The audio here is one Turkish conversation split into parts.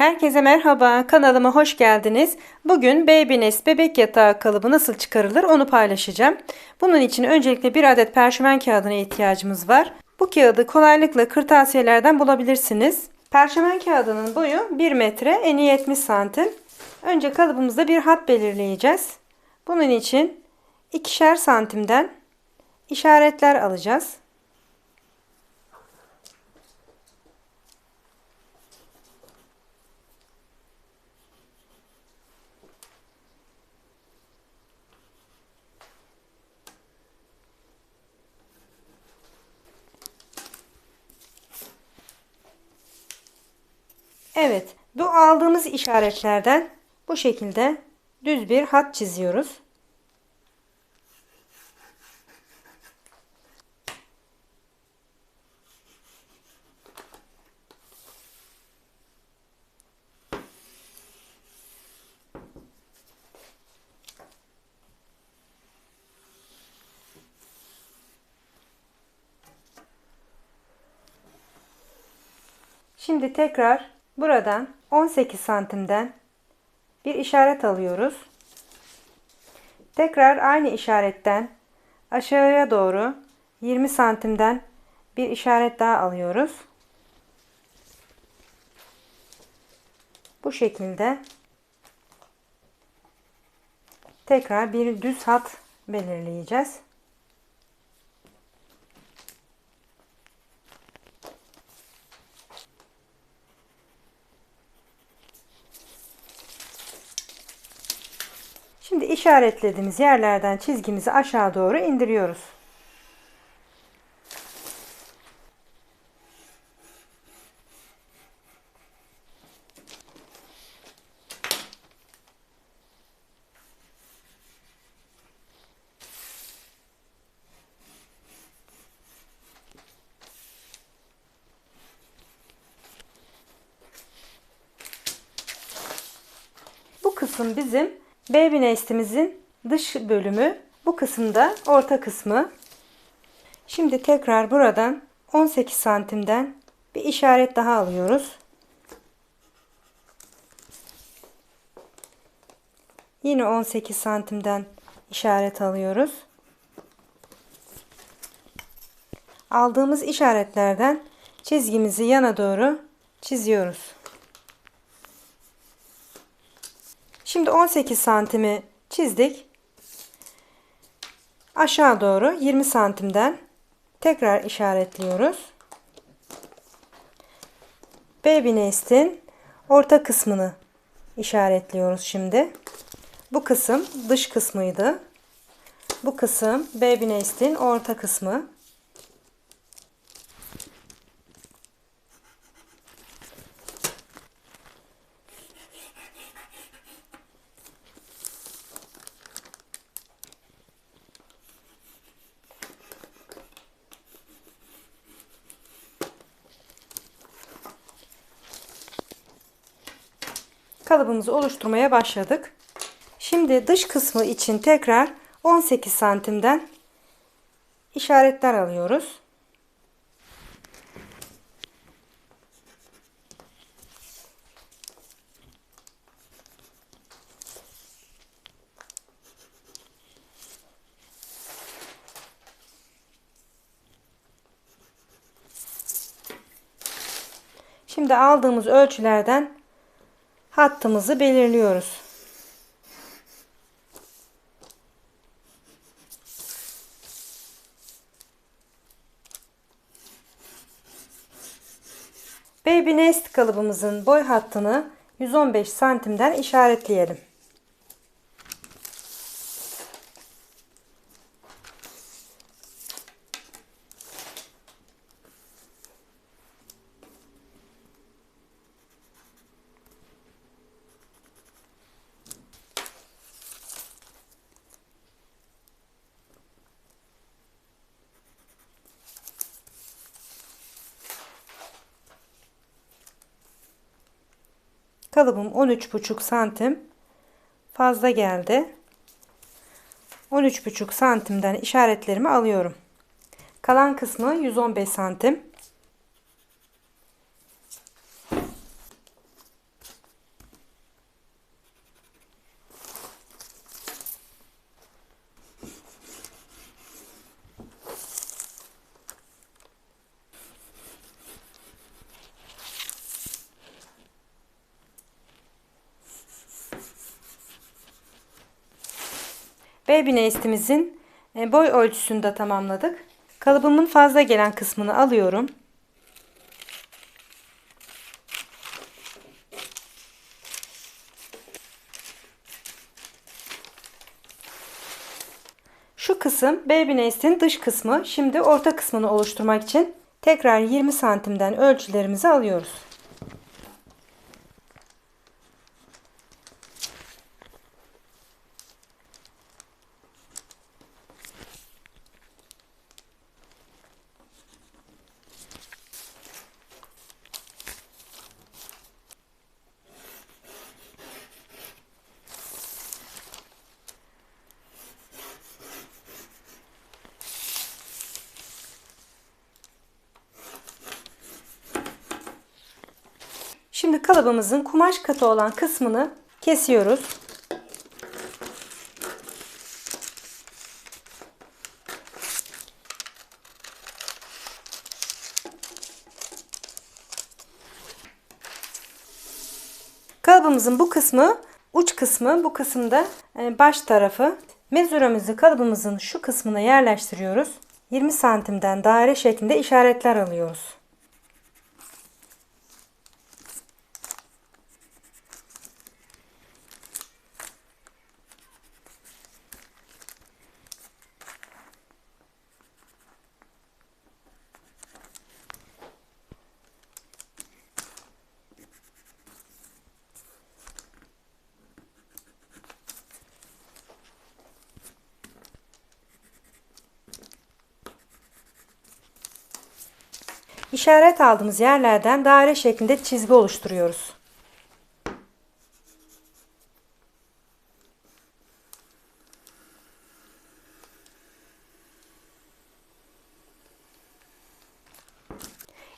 Herkese merhaba, kanalıma hoş geldiniz. Bugün Baby Nest bebek yatağı kalıbı nasıl çıkarılır onu paylaşacağım. Bunun için öncelikle bir adet perşemen kağıdına ihtiyacımız var. Bu kağıdı kolaylıkla kırtasiyelerden bulabilirsiniz. Perşemen kağıdının boyu 1 metre, eni 70 santim. Önce kalıbımızda bir hat belirleyeceğiz. Bunun için ikişer santimden işaretler alacağız. Evet, bu aldığımız işaretlerden bu şekilde düz bir hat çiziyoruz. Şimdi tekrar buradan 18 santimden bir işaret alıyoruz. Tekrar aynı işaretten aşağıya doğru 20 santimden bir işaret daha alıyoruz. Bu şekilde tekrar bir düz hat belirleyeceğiz. Şimdi işaretlediğimiz yerlerden çizgimizi aşağı doğru indiriyoruz. Bu kısım bizim baby nestimizin dış bölümü. Bu kısımda orta kısmı. Şimdi tekrar buradan 18 santimden bir işaret daha alıyoruz. Yine 18 santimden işaret alıyoruz. Aldığımız işaretlerden çizgimizi yana doğru çiziyoruz. Şimdi 18 santimi çizdik. Aşağı doğru 20 santimden tekrar işaretliyoruz. Baby nest'in orta kısmını işaretliyoruz şimdi. Bu kısım dış kısmıydı. Bu kısım baby nest'in orta kısmı. Kalıbımızı oluşturmaya başladık. Şimdi dış kısmı için tekrar 18 santimden işaretler alıyoruz. Şimdi aldığımız ölçülerden hattımızı belirliyoruz. Baby Nest kalıbımızın boy hattını 115 santimden işaretleyelim. Kalıbım 13,5 santim fazla geldi. 13,5 santimden işaretlerimi alıyorum. Kalan kısmı 115 santim. Baby Nest'imizin e, boy ölçüsünü de tamamladık. Kalıbımın fazla gelen kısmını alıyorum. Şu kısım Baby Nest'in dış kısmı. Şimdi orta kısmını oluşturmak için tekrar 20 santimden ölçülerimizi alıyoruz. Şimdi kalıbımızın kumaş katı olan kısmını kesiyoruz. Kalıbımızın bu kısmı uç kısmı bu kısımda e, baş tarafı. Mezuramızı kalıbımızın şu kısmına yerleştiriyoruz. 20 santimden daire şeklinde işaretler alıyoruz. İşaret aldığımız yerlerden daire şeklinde çizgi oluşturuyoruz.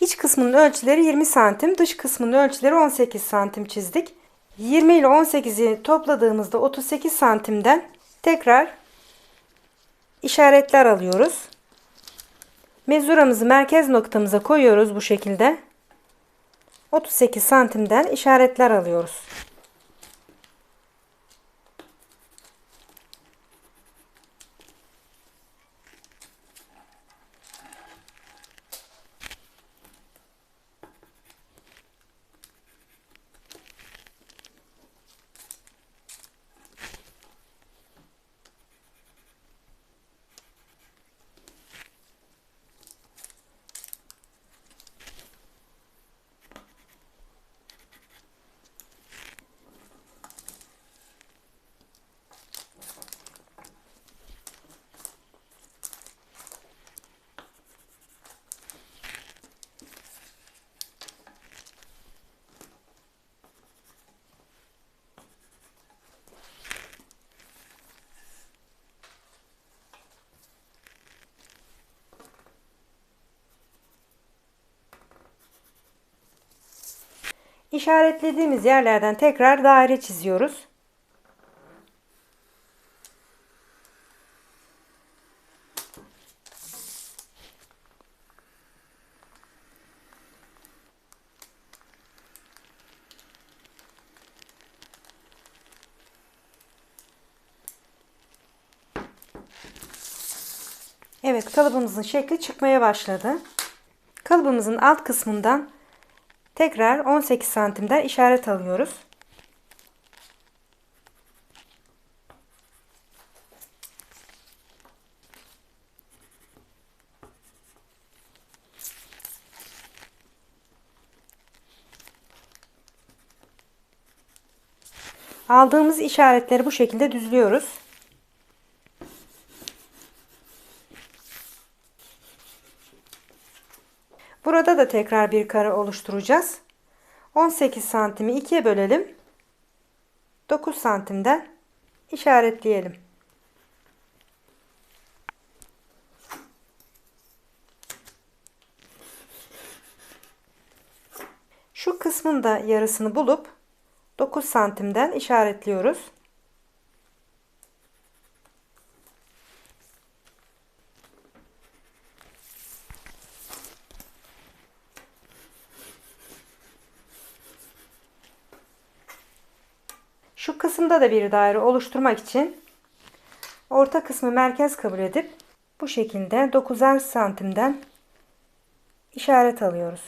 İç kısmının ölçüleri 20 santim, dış kısmının ölçüleri 18 santim çizdik. 20 ile 18'i topladığımızda 38 santimden tekrar işaretler alıyoruz. Mezuramızı merkez noktamıza koyuyoruz bu şekilde. 38 santimden işaretler alıyoruz. İşaretlediğimiz yerlerden tekrar daire çiziyoruz. Evet kalıbımızın şekli çıkmaya başladı. Kalıbımızın alt kısmından Tekrar 18 santimden işaret alıyoruz. Aldığımız işaretleri bu şekilde düzlüyoruz. Burada da tekrar bir kare oluşturacağız. 18 santimi ikiye bölelim. 9 santimden işaretleyelim. Şu kısmın da yarısını bulup 9 santimden işaretliyoruz. Kısımda da bir daire oluşturmak için orta kısmı merkez kabul edip bu şekilde 9'ar santimden işaret alıyoruz.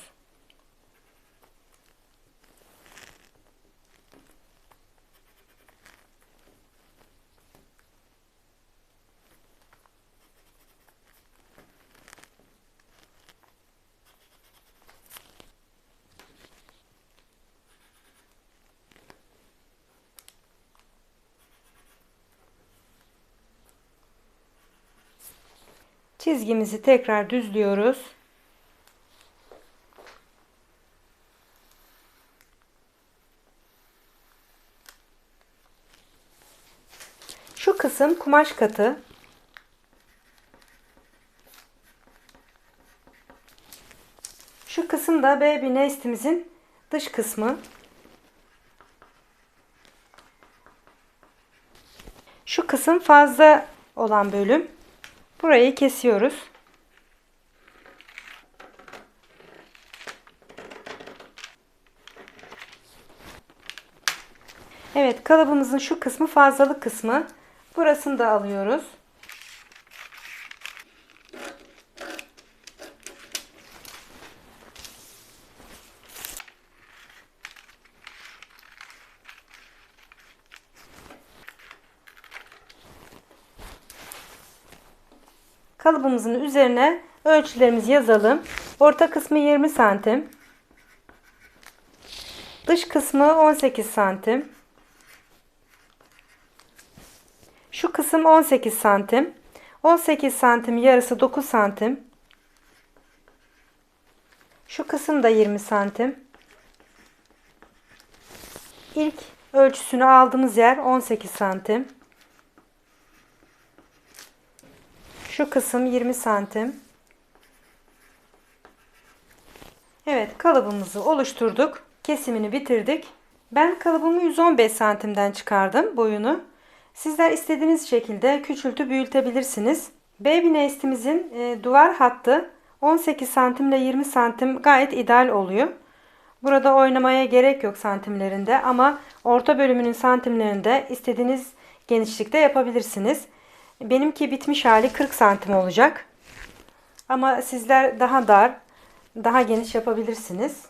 Çizgimizi tekrar düzlüyoruz. Şu kısım kumaş katı. Şu kısım da baby nestimizin dış kısmı. Şu kısım fazla olan bölüm. Burayı kesiyoruz. Evet kalıbımızın şu kısmı fazlalık kısmı. Burasını da alıyoruz. Kalıbımızın üzerine ölçülerimizi yazalım. Orta kısmı 20 santim. Dış kısmı 18 santim. Şu kısım 18 santim. 18 santim yarısı 9 santim. Şu kısım da 20 santim. İlk ölçüsünü aldığımız yer 18 santim. Şu kısım 20 santim. Evet kalıbımızı oluşturduk. Kesimini bitirdik. Ben kalıbımı 115 santimden çıkardım boyunu. Sizler istediğiniz şekilde küçültü büyütebilirsiniz. Baby nestimizin e, duvar hattı 18 santim ile 20 santim gayet ideal oluyor. Burada oynamaya gerek yok santimlerinde ama orta bölümünün santimlerinde istediğiniz genişlikte yapabilirsiniz. Benimki bitmiş hali 40 santim olacak. Ama sizler daha dar, daha geniş yapabilirsiniz.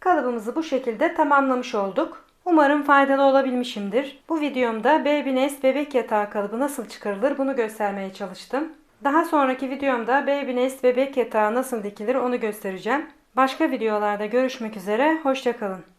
Kalıbımızı bu şekilde tamamlamış olduk. Umarım faydalı olabilmişimdir. Bu videomda Baby Nest bebek yatağı kalıbı nasıl çıkarılır bunu göstermeye çalıştım. Daha sonraki videomda Baby Nest bebek yatağı nasıl dikilir onu göstereceğim. Başka videolarda görüşmek üzere, hoşçakalın.